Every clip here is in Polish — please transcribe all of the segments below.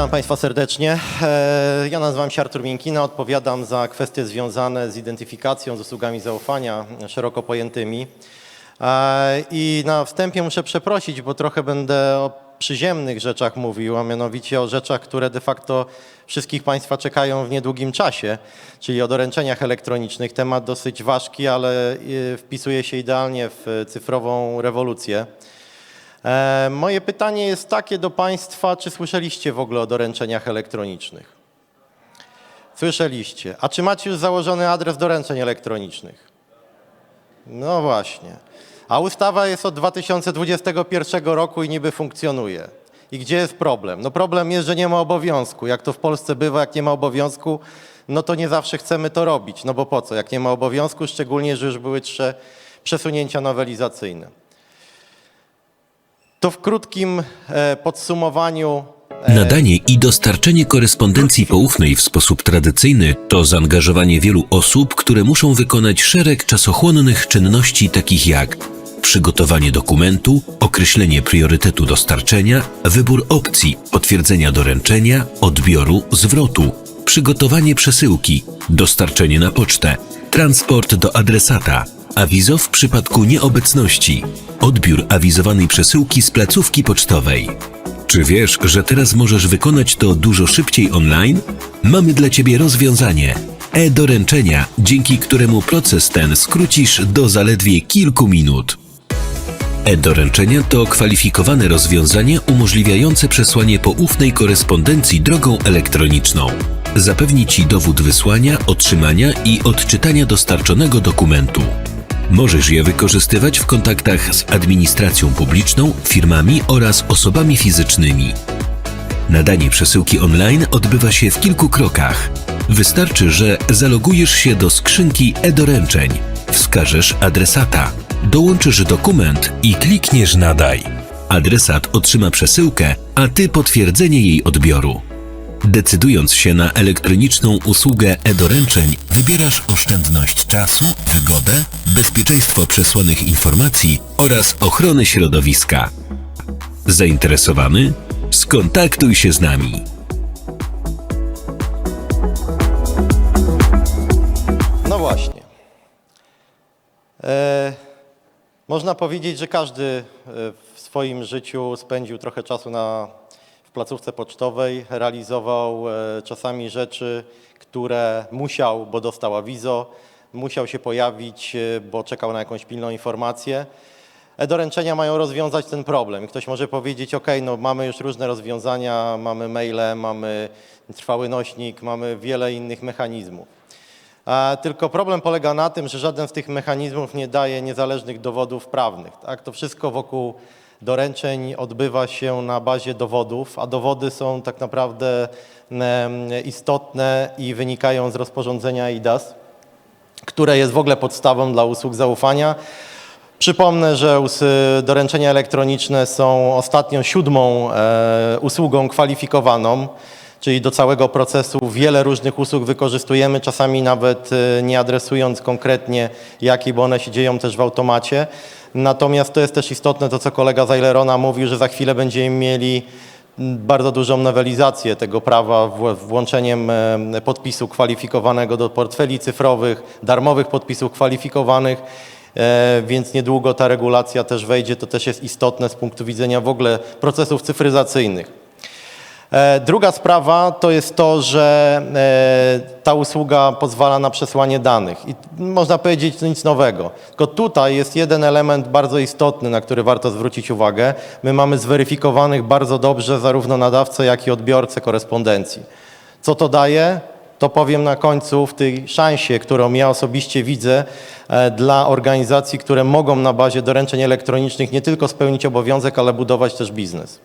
Witam Państwa serdecznie. E, Ja nazywam się Artur Miękina, odpowiadam za kwestie związane z identyfikacją, z usługami zaufania szeroko pojętymi. E, I na wstępie muszę przeprosić, bo trochę będę o przyziemnych rzeczach mówił, a mianowicie o rzeczach, które de facto wszystkich Państwa czekają w niedługim czasie, czyli o doręczeniach elektronicznych. Temat dosyć ważki, ale e, wpisuje się idealnie w cyfrową rewolucję. E, Moje pytanie jest takie do Państwa, czy słyszeliście w ogóle o doręczeniach elektronicznych? Słyszeliście. A czy macie już założony adres doręczeń elektronicznych? No właśnie. A ustawa jest od 2021 roku i niby funkcjonuje. I gdzie jest problem? No problem jest, że nie ma obowiązku. Jak to w Polsce bywa, jak nie ma obowiązku, no to nie zawsze chcemy to robić. No bo po co? Jak nie ma obowiązku, szczególnie, że już były trzy przesunięcia nowelizacyjne. To w krótkim e, podsumowaniu Nadanie i dostarczenie korespondencji poufnej w sposób tradycyjny to zaangażowanie wielu osób, które muszą wykonać szereg czasochłonnych czynności takich jak przygotowanie dokumentu, określenie priorytetu dostarczenia, wybór opcji, potwierdzenia doręczenia, odbioru, zwrotu, przygotowanie przesyłki, dostarczenie na pocztę, transport do adresata, awizo w przypadku nieobecności, odbiór awizowanej przesyłki z placówki pocztowej. Czy wiesz, że teraz możesz wykonać to dużo szybciej online? Mamy dla Ciebie rozwiązanie. E-doręczenia, dzięki któremu proces ten skrócisz do zaledwie kilku minut. E-doręczenia to kwalifikowane rozwiązanie umożliwiające przesłanie poufnej korespondencji drogą elektroniczną. Zapewni Ci dowód wysłania, otrzymania i odczytania dostarczonego dokumentu. Możesz je wykorzystywać w kontaktach z administracją publiczną, firmami oraz osobami fizycznymi. Nadanie przesyłki online odbywa się w kilku krokach. Wystarczy, że zalogujesz się do skrzynki e-doręczeń, wskażesz adresata, dołączysz dokument i klikniesz nadaj. Adresat otrzyma przesyłkę, a ty potwierdzenie jej odbioru. Decydując się na elektroniczną usługę e-doręczeń, wybierasz oszczędność czasu, wygodę, bezpieczeństwo przesłanych informacji oraz ochronę środowiska. Zainteresowany? Skontaktuj się z nami. No właśnie. E, można powiedzieć, że każdy e, w swoim życiu spędził trochę czasu na, w placówce pocztowej, realizował e, czasami rzeczy, które musiał, bo dostał awizo, musiał się pojawić, e, bo czekał na jakąś pilną informację. E-doręczenia mają rozwiązać ten problem. Ktoś może powiedzieć, ok, no mamy już różne rozwiązania, mamy maile, mamy trwały nośnik, mamy wiele innych mechanizmów. Tylko problem polega na tym, że żaden z tych mechanizmów nie daje niezależnych dowodów prawnych. Tak? To wszystko wokół doręczeń odbywa się na bazie dowodów, a dowody są tak naprawdę istotne i wynikają z rozporządzenia IDAS, które jest w ogóle podstawą dla usług zaufania. Przypomnę, że doręczenia elektroniczne są ostatnią, siódmą e, usługą kwalifikowaną, czyli do całego procesu wiele różnych usług wykorzystujemy, czasami nawet e, nie adresując konkretnie jakie, bo one się dzieją też w automacie. Natomiast to jest też istotne, to co kolega Zajlerona mówił, że za chwilę będziemy mieli bardzo dużą nowelizację tego prawa włączeniem e, podpisu kwalifikowanego do portfeli cyfrowych, darmowych podpisów kwalifikowanych, e, więc niedługo ta regulacja też wejdzie. To też jest istotne z punktu widzenia w ogóle procesów cyfryzacyjnych. E, Druga sprawa to jest to, że e, ta usługa pozwala na przesłanie danych i można powiedzieć to nic nowego. Tylko tutaj jest jeden element bardzo istotny, na który warto zwrócić uwagę. My mamy zweryfikowanych bardzo dobrze zarówno nadawcę, jak i odbiorcę korespondencji. Co to daje? To powiem na końcu w tej szansie, którą ja osobiście widzę e, dla organizacji, które mogą na bazie doręczeń elektronicznych nie tylko spełnić obowiązek, ale budować też biznes.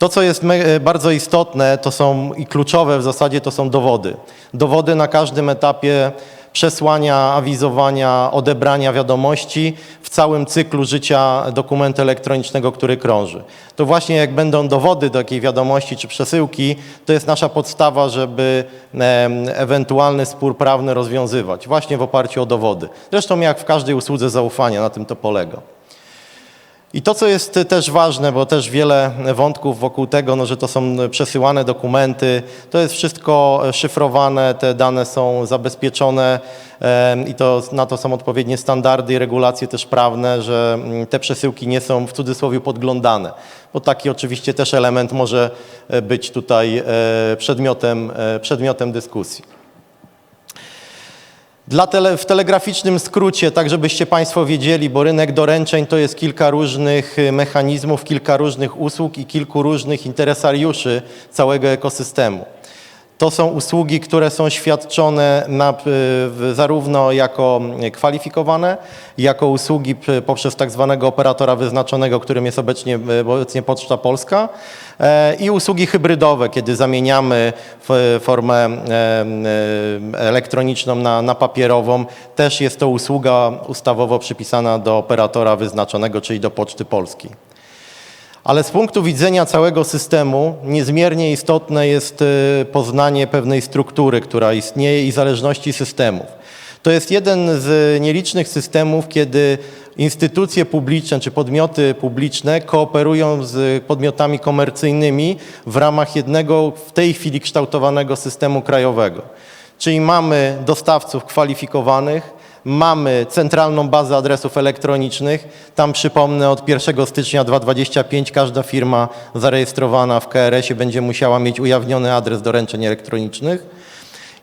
To, co jest e, bardzo istotne, to są i kluczowe w zasadzie, to są dowody. Dowody na każdym etapie przesłania, awizowania, odebrania wiadomości w całym cyklu życia dokumentu elektronicznego, który krąży. To właśnie jak będą dowody do takiej wiadomości czy przesyłki, to jest nasza podstawa, żeby ewentualny spór prawny rozwiązywać, właśnie w oparciu o dowody. Zresztą jak w każdej usłudze zaufania, na tym to polega. I to, co jest też ważne, bo też wiele wątków wokół tego, no, że to są przesyłane dokumenty, to jest wszystko szyfrowane, te dane są zabezpieczone i to, na to są odpowiednie standardy i regulacje też prawne, że mm, te przesyłki nie są w cudzysłowie podglądane, bo taki oczywiście też element może e, być tutaj e, przedmiotem, e, przedmiotem dyskusji. Dla tele, w telegraficznym skrócie, tak żebyście Państwo wiedzieli, bo rynek doręczeń to jest kilka różnych y, mechanizmów, kilka różnych usług i kilku różnych interesariuszy całego ekosystemu. To są usługi, które są świadczone na, y, zarówno jako kwalifikowane, jako usługi poprzez tak zwanego operatora wyznaczonego, którym jest obecnie, y, obecnie Poczta Polska e, i usługi hybrydowe, kiedy zamieniamy formę em, em, elektroniczną na, na papierową. Też jest to usługa ustawowo przypisana do operatora wyznaczonego, czyli do Poczty Polskiej. Ale z punktu widzenia całego systemu niezmiernie istotne jest y, poznanie pewnej struktury, która istnieje i zależności systemów. To jest jeden z nielicznych systemów, kiedy instytucje publiczne czy podmioty publiczne kooperują z podmiotami komercyjnymi w ramach jednego w tej chwili kształtowanego systemu krajowego. Czyli mamy dostawców kwalifikowanych, Mamy centralną bazę adresów elektronicznych. Tam przypomnę, od 1 stycznia 2025 każda firma zarejestrowana w KRS-ie będzie musiała mieć ujawniony adres doręczeń elektronicznych.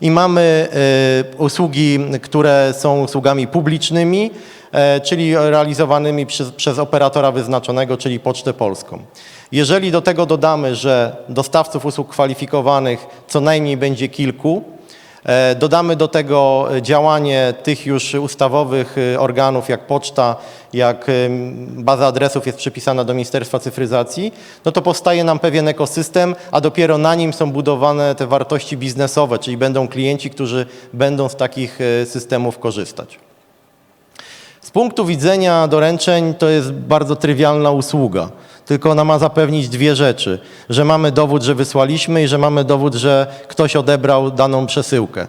I mamy e, usługi, które są usługami publicznymi, e, czyli realizowanymi przez, przez operatora wyznaczonego, czyli Pocztę Polską. Jeżeli do tego dodamy, że dostawców usług kwalifikowanych co najmniej będzie kilku, Dodamy do tego działanie tych już ustawowych y, organów, jak poczta, jak ym, baza adresów jest przypisana do Ministerstwa Cyfryzacji, no to powstaje nam pewien ekosystem, a dopiero na nim są budowane te wartości biznesowe, czyli będą klienci, którzy będą z takich systemów korzystać. Z punktu widzenia doręczeń to jest bardzo trywialna usługa, tylko ona ma zapewnić dwie rzeczy, że mamy dowód, że wysłaliśmy i że mamy dowód, że ktoś odebrał daną przesyłkę.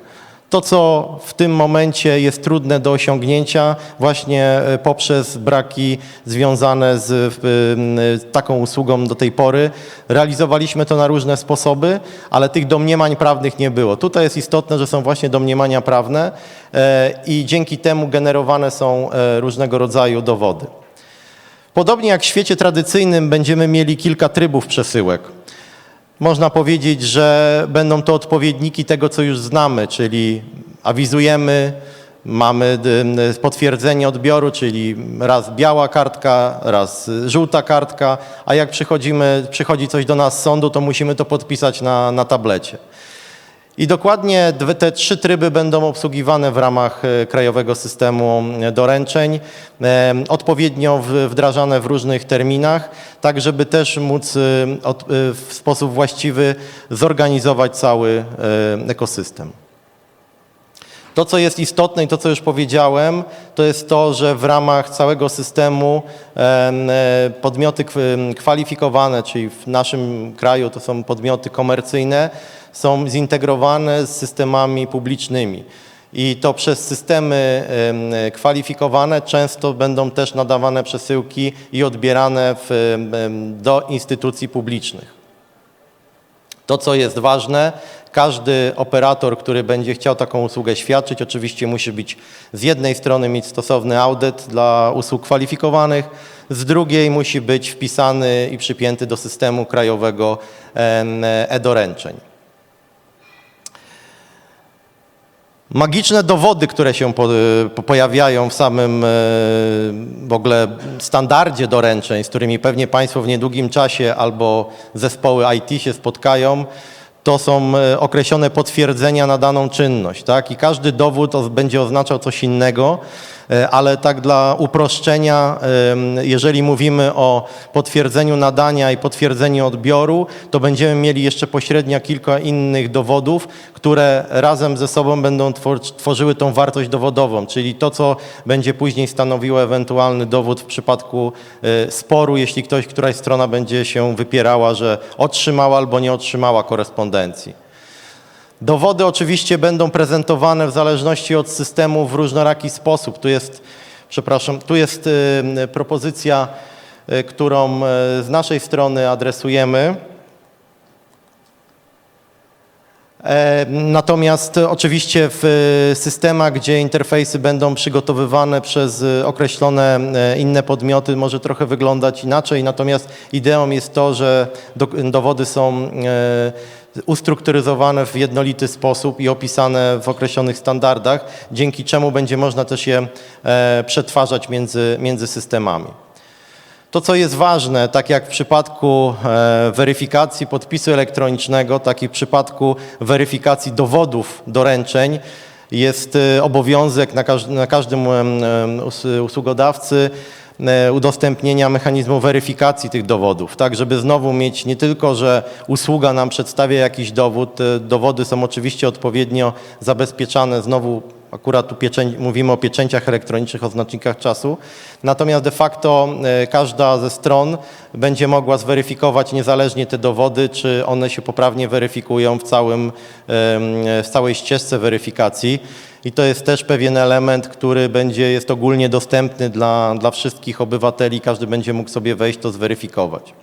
To, co w tym momencie jest trudne do osiągnięcia właśnie e, poprzez braki związane z y, y, taką usługą do tej pory. Realizowaliśmy to na różne sposoby, ale tych domniemań prawnych nie było. Tutaj jest istotne, że są właśnie domniemania prawne e, i dzięki temu generowane są e, różnego rodzaju dowody. Podobnie jak w świecie tradycyjnym będziemy mieli kilka trybów przesyłek. Można powiedzieć, że będą to odpowiedniki tego, co już znamy, czyli awizujemy, mamy potwierdzenie odbioru, czyli raz biała kartka, raz żółta kartka, a jak przychodzi coś do nas z sądu, to musimy to podpisać na, na tablecie. I dokładnie te trzy tryby będą obsługiwane w ramach e, krajowego systemu e, doręczeń, e, odpowiednio wdrażane w różnych terminach, tak żeby też móc w sposób właściwy zorganizować cały ekosystem. To, co jest istotne i to, co już powiedziałem, to jest to, że w ramach całego systemu em, podmioty kw- kwalifikowane, czyli w naszym kraju to są podmioty komercyjne, są zintegrowane z systemami publicznymi. I to przez systemy em, kwalifikowane często będą też nadawane przesyłki i odbierane w, do instytucji publicznych. To, co jest ważne, każdy operator, który będzie chciał taką usługę świadczyć, oczywiście musi być z jednej strony mieć stosowny audyt dla usług kwalifikowanych, z drugiej musi być wpisany i przypięty do systemu krajowego e-doręczeń. Magiczne dowody, które się po, po, pojawiają w samym e, w ogóle standardzie doręczeń, z którymi pewnie Państwo w niedługim czasie albo zespoły IT się spotkają, to są e, określone potwierdzenia na daną czynność. Tak? I każdy dowód będzie oznaczał coś innego, ale tak dla uproszczenia, jeżeli mówimy o potwierdzeniu nadania i potwierdzeniu odbioru, to będziemy mieli jeszcze pośrednio kilka innych dowodów, które razem ze sobą będą twor- tworzyły tą wartość dowodową, czyli to, co będzie później stanowiło ewentualny dowód w przypadku e, sporu, jeśli ktoś, któraś strona będzie się wypierała, że otrzymała albo nie otrzymała korespondencji. Dowody oczywiście będą prezentowane w zależności od systemu w różnoraki sposób. Tu jest, przepraszam, tu jest y, propozycja e, którą z naszej strony adresujemy. E, Natomiast oczywiście w systemach, gdzie interfejsy będą przygotowywane przez określone inne podmioty, może trochę wyglądać inaczej. Natomiast ideą jest to, że do, dowody są ustrukturyzowane w jednolity sposób i opisane w określonych standardach, dzięki czemu będzie można też je e, przetwarzać między, między systemami. To, co jest ważne, tak jak w przypadku e, weryfikacji podpisu elektronicznego, tak i w przypadku weryfikacji dowodów doręczeń, jest e, obowiązek na, każd- na każdym usługodawcy udostępnienia mechanizmu weryfikacji tych dowodów, tak żeby znowu mieć nie tylko, że usługa nam przedstawia jakiś dowód, te dowody są oczywiście odpowiednio zabezpieczane, znowu akurat tu mówimy o pieczęciach elektronicznych, o znacznikach czasu, natomiast de facto e, każda ze stron będzie mogła zweryfikować niezależnie te dowody, czy one się poprawnie weryfikują w, całym, em, w całej ścieżce weryfikacji. I to jest też pewien element, który będzie, jest ogólnie dostępny dla, dla wszystkich obywateli, każdy będzie mógł sobie wejść, to zweryfikować.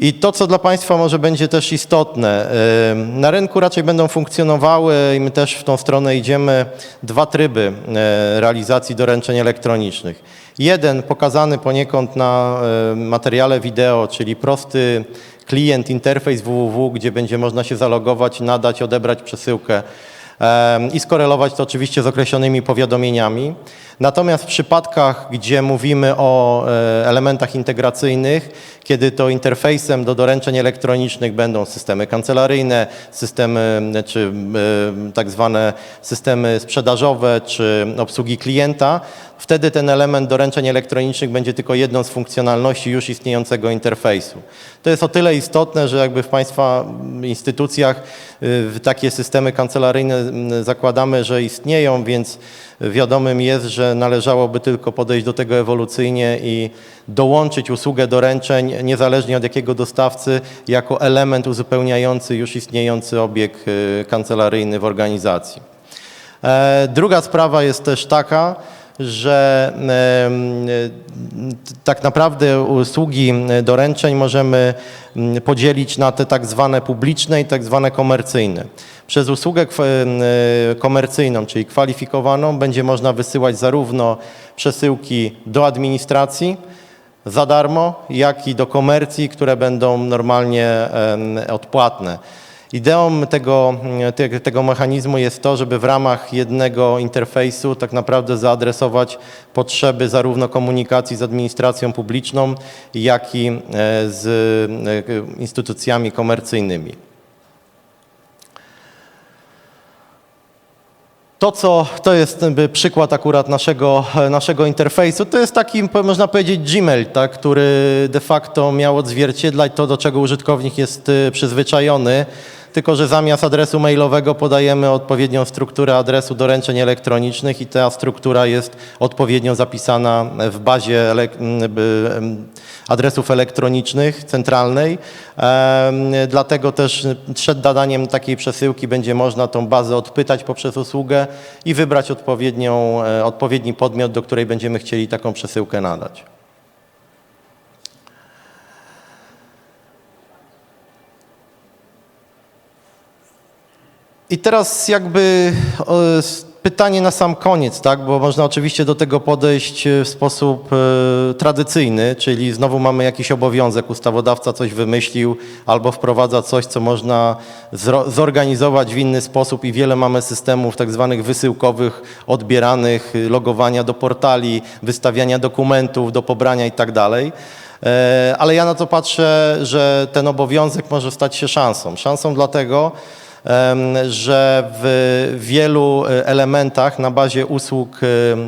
I to, co dla Państwa może będzie też istotne, na rynku raczej będą funkcjonowały i my też w tą stronę idziemy, dwa tryby y, realizacji doręczeń elektronicznych. Jeden pokazany poniekąd na y, materiale wideo, czyli prosty klient, interfejs www, gdzie będzie można się zalogować, nadać, odebrać przesyłkę i skorelować to oczywiście z określonymi powiadomieniami. Natomiast w przypadkach, gdzie mówimy o e, elementach integracyjnych, kiedy to interfejsem do doręczeń elektronicznych będą systemy kancelaryjne, systemy czy e, tak zwane systemy sprzedażowe czy obsługi klienta, wtedy ten element doręczeń elektronicznych będzie tylko jedną z funkcjonalności już istniejącego interfejsu. To jest o tyle istotne, że jakby w Państwa instytucjach y, takie systemy kancelaryjne mm, zakładamy, że istnieją, więc wiadomym jest, że należałoby tylko podejść do tego ewolucyjnie i dołączyć usługę doręczeń, niezależnie od jakiego dostawcy, jako element uzupełniający już istniejący obieg y, kancelaryjny w organizacji. E, Druga sprawa jest też taka, że tak naprawdę usługi doręczeń możemy podzielić na te tak zwane publiczne i tak zwane komercyjne. Przez usługę komercyjną, czyli kwalifikowaną, będzie można wysyłać zarówno przesyłki do administracji, za darmo, jak i do komercji, które będą normalnie odpłatne. Ideą tego, te- tego mechanizmu jest to, żeby w ramach jednego interfejsu tak naprawdę zaadresować potrzeby zarówno komunikacji z administracją publiczną, jak i e, z e, instytucjami komercyjnymi. To, co to jest jakby przykład akurat naszego, naszego interfejsu, to jest taki, można powiedzieć, Gmail, tak, który de facto miał odzwierciedlać to, do czego użytkownik jest przyzwyczajony, tylko że zamiast adresu mailowego podajemy odpowiednią strukturę adresu doręczeń elektronicznych i ta struktura jest odpowiednio zapisana w bazie adresów elektronicznych centralnej. Dlatego też przed nadaniem takiej przesyłki będzie można tą bazę odpytać poprzez usługę i wybrać odpowiednią, e, odpowiedni podmiot, do której będziemy chcieli taką przesyłkę nadać. I teraz jakby pytanie na sam koniec, tak? bo można oczywiście do tego podejść e, w sposób e, tradycyjny, czyli znowu mamy jakiś obowiązek, ustawodawca coś wymyślił albo wprowadza coś, co można zorganizować w inny sposób i wiele mamy systemów tak zwanych wysyłkowych, odbieranych, y, logowania do portali, wystawiania dokumentów do pobrania i tak dalej. E, Ale ja na to patrzę, że ten obowiązek może stać się szansą. Szansą dlatego, że w wielu e, elementach na bazie usług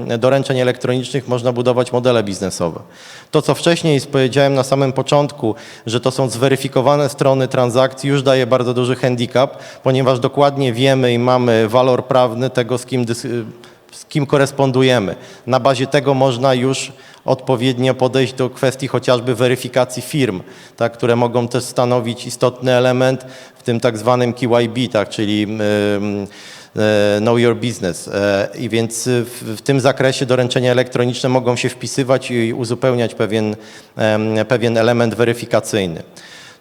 e, doręczeń elektronicznych można budować modele biznesowe. To, co wcześniej powiedziałem na samym początku, że to są zweryfikowane strony transakcji, już daje bardzo duży handicap, ponieważ dokładnie wiemy i mamy walor prawny tego, z kim, z kim korespondujemy. Na bazie tego można już odpowiednio podejść do kwestii chociażby weryfikacji firm, tak, które mogą też stanowić istotny element w tym tak zwanym KYB, tak, czyli e, Know Your Business. E, I więc w, tym zakresie doręczenia elektroniczne mogą się wpisywać i uzupełniać pewien, pewien element weryfikacyjny.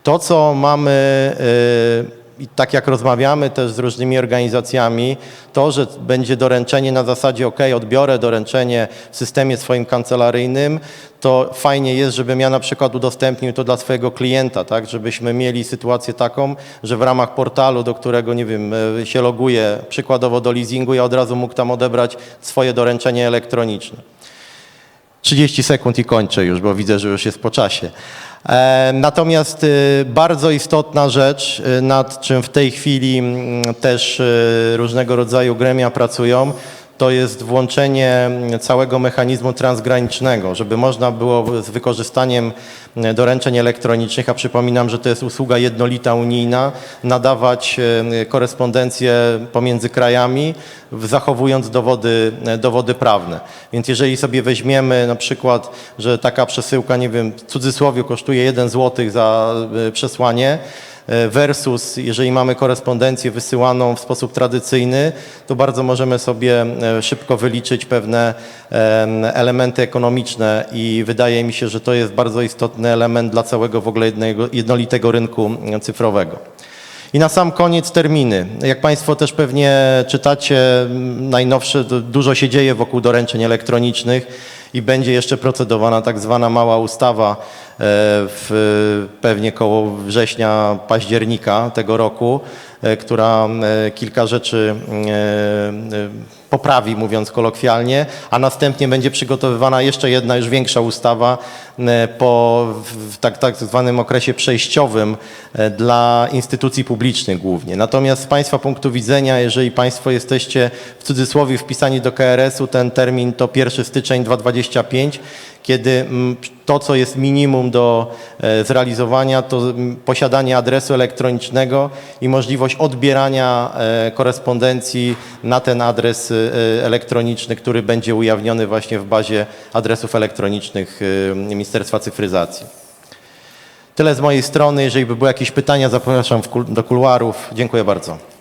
To, co mamy, e, i tak jak rozmawiamy też z różnymi organizacjami, to, że będzie doręczenie na zasadzie OK, odbiorę doręczenie w systemie swoim kancelaryjnym, to fajnie jest, żebym ja na przykład udostępnił to dla swojego klienta, tak, żebyśmy mieli sytuację taką, że w ramach portalu, do którego, nie wiem, e, się loguję, przykładowo do leasingu, ja od razu mógł tam odebrać swoje doręczenie elektroniczne. 30 sekund i kończę już, bo widzę, że już jest po czasie. E, Natomiast y, bardzo istotna rzecz, y, nad czym w tej chwili mm, też y, różnego rodzaju gremia pracują, to jest włączenie całego mechanizmu transgranicznego, żeby można było z wykorzystaniem mm, doręczeń elektronicznych, a przypominam, że to jest usługa jednolita unijna, nadawać e, korespondencję pomiędzy krajami, zachowując dowody, e, dowody prawne. Więc jeżeli sobie weźmiemy na przykład, że taka przesyłka, nie wiem, w cudzysłowie kosztuje 1 zł za e, przesłanie, e, versus jeżeli mamy korespondencję wysyłaną w sposób tradycyjny, to bardzo możemy sobie e, szybko wyliczyć pewne em, elementy ekonomiczne i wydaje mi się, że to jest bardzo istotny element dla całego w ogóle jednego, jednolitego rynku mm, cyfrowego. I na sam koniec terminy. Jak Państwo też pewnie czytacie, najnowsze, dużo się dzieje wokół doręczeń elektronicznych i będzie jeszcze procedowana tak zwana mała ustawa e, w pewnie koło września, października tego roku, e, która e, kilka rzeczy poprawi, mówiąc kolokwialnie, a następnie będzie przygotowywana jeszcze jedna już większa ustawa e, po w tak, tak zwanym okresie przejściowym e, dla instytucji publicznych głównie. Natomiast z Państwa punktu widzenia, jeżeli Państwo jesteście w cudzysłowie wpisani do KRS-u, ten termin to 1 styczeń 2025, kiedy mm, to, co jest minimum do e, zrealizowania, to mm, posiadanie adresu elektronicznego i możliwość odbierania e, korespondencji na ten adres e, elektroniczny, który będzie ujawniony właśnie w bazie adresów elektronicznych Ministerstwa Cyfryzacji. Tyle z mojej strony. Jeżeli by były jakieś pytania, zapraszam do kuluarów. Dziękuję bardzo.